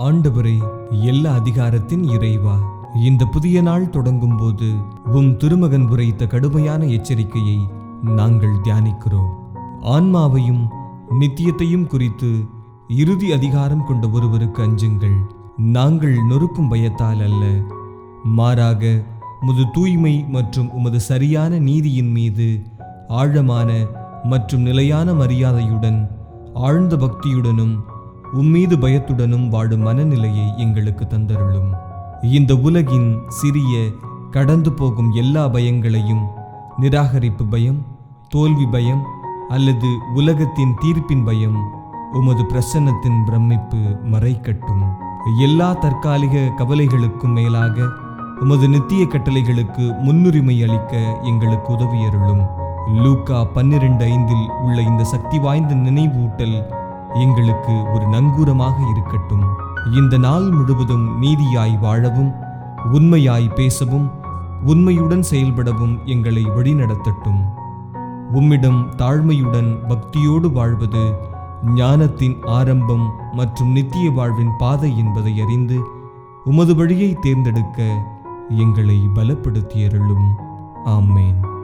ஆண்டவரே எல்லா அதிகாரத்தின் இறைவா இந்த புதிய நாள் தொடங்கும் போது உம் திருமகன் உரைத்த கடுமையான எச்சரிக்கையை நாங்கள் தியானிக்கிறோம். ஆன்மாவையும் நித்தியத்தையும் குறித்து இறுதி அதிகாரம் கொண்ட ஒருவருக்கு அஞ்சுங்கள். நாங்கள் நொறுக்கும் பயத்தால் அல்ல. மாறாக உமது தூய்மை மற்றும் உமது சரியான நீதியின் மீது ஆழமான மற்றும் நிலையான மரியாதையுடன் ஆழ்ந்த பக்தியுடனும் உம்மீது பயத்துடனும் வாடும் மனநிலையை எங்களுக்கு தந்தருளும். இந்த உலகின் சிறிய கடந்து போகும் எல்லா பயங்களையும் நிராகரிப்பு பயம் தோல்வி பயம் அல்லது உலகத்தின் தீர்ப்பின் பயம் உமது பிரசன்னத்தின் பிரமிப்பு மறைக்கட்டும். எல்லா தற்காலிக கவலைகளுக்கும் மேலாக உமது நித்திய கட்டளைகளுக்கு முன்னுரிமை அளிக்க எங்களுக்கு உதவியருளும். லூக்கா பன்னிரண்டு ஐந்தில் உள்ள இந்த சக்தி வாய்ந்த நினைவூட்டல் எங்களுக்கு ஒரு நங்கூரமாக இருக்கட்டும். இந்த நாள் முழுவதும் நீதியாய் வாழவும் உண்மையாய் பேசவும் உண்மையுடன் செயல்படவும் எங்களை வழிநடத்தட்டும். உம்மிடம் தாழ்மையுடன் பக்தியோடு வாழ்வது ஞானத்தின் ஆரம்பம் மற்றும் நித்திய வாழ்வின் பாதை என்பதை அறிந்து உமது வழியை தேர்ந்தெடுக்க எங்களை பலப்படுத்தியருளும். ஆமேன்.